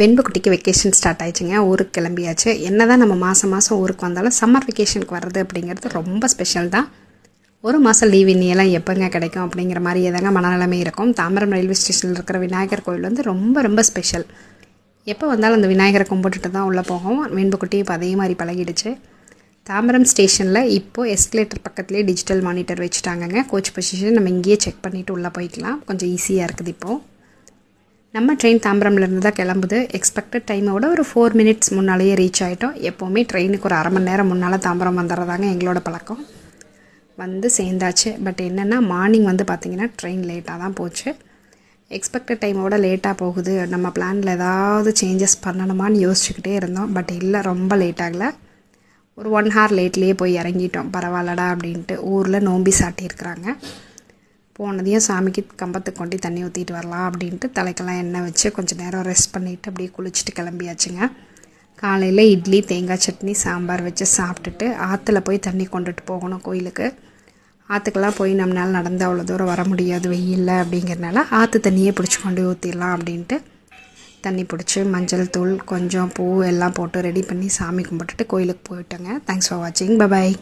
வெண்புக்குட்டிக்கு vacation start ஆயிடுச்சுங்க. ஊருக்கு கிளம்பியாச்சு. என்ன தான் நம்ம மாதம் மாதம் ஊருக்கு வந்தாலும் சம்மர் வெக்கேஷனுக்கு வர்றது அப்படிங்கிறது ரொம்ப ஸ்பெஷல் தான். ஒரு மாதம் லீவ் இன்னியெல்லாம் எப்போங்க கிடைக்கும் அப்படிங்கிற மாதிரி ஏதாங்க மனநிலைமை இருக்கும். தாம்பரம் ரயில்வே ஸ்டேஷனில் இருக்கிற விநாயகர் கோயில் வந்து ரொம்ப ரொம்ப ஸ்பெஷல் எப்போ வந்தாலும் அந்த விநாயகரை கும்பிட்டுட்டு தான் உள்ளே போகும் வெண்புக்குட்டி இப்போ அதே மாதிரி பழகிடுச்சு. தாம்பரம் ஸ்டேஷனில் இப்போது எஸ்கலேட்டர் பக்கத்துலேயே டிஜிட்டல் மானிட்டர் வச்சுட்டாங்கங்க. கோச் பொசிஷன் நம்ம இங்கேயே செக் பண்ணிவிட்டு உள்ளே போய்க்கலாம். கொஞ்சம் ஈஸியாக இருக்குது இப்போது நம்ம ட்ரெயின் தாம்பரம்லேருந்து தான் கிளம்புது. எக்ஸ்பெக்டட் டைமோட ஒரு ஃபோர் மினிட்ஸ் முன்னாலேயே ரீச் ஆகிட்டோம் எப்போவுமே ட்ரெயினுக்கு ஒரு அரை மணி நேரம் முன்னால் தாம்பரம் வந்துடுறதாங்க எங்களோட பழக்கம். வந்து சேர்ந்தாச்சு. பட் என்னென்னா மார்னிங் வந்து பார்த்திங்கன்னா ட்ரெயின் லேட்டாக தான் போச்சு. எக்ஸ்பெக்டட் டைமோட லேட்டாக போகுது. நம்ம பிளானில் ஏதாவது சேஞ்சஸ் பண்ணணுமான்னு யோசிச்சுக்கிட்டே இருந்தோம். பட் இல்லை ரொம்ப லேட் ஆகலை. ஒரு ஒன் ஹார் லேட்லேயே போய் இறங்கிட்டோம். பரவாயில்லடா அப்படின்ட்டு ஊரில் நோம்பி சாட்டியிருக்கிறாங்க. போனதையும் சாமிக்கு கம்பத்துக்கு கொண்டு தண்ணி ஊற்றிட்டு வரலாம் அப்படின்ட்டு தலைக்கெல்லாம் எண்ணெய் வச்சு கொஞ்சம் நேரம் ரெஸ்ட் பண்ணிவிட்டு அப்படியே குளிச்சுட்டு கிளம்பியாச்சுங்க. காலையில் இட்லி தேங்காய் சட்னி சாம்பார் வச்சு சாப்பிட்டுட்டு ஆற்றுல போய் தண்ணி கொண்டுட்டு போகணும் கோயிலுக்கு. ஆற்றுக்கெல்லாம் போய் நம்மளால் நடந்து அவ்வளோ தூரம் வர முடியாது வெயிலில் அப்படிங்கிறனால ஆற்று தண்ணியே பிடிச்சி கொண்டு ஊற்றிடலாம் அப்படின்ட்டு தண்ணி பிடிச்சி மஞ்சள் தூள் கொஞ்சம் பூ எல்லாம் போட்டு ரெடி பண்ணி சாமி கும்பிட்டுட்டு கோயிலுக்கு போயிட்டோங்க. தேங்க்ஸ் ஃபார் வாட்சிங் பபாய்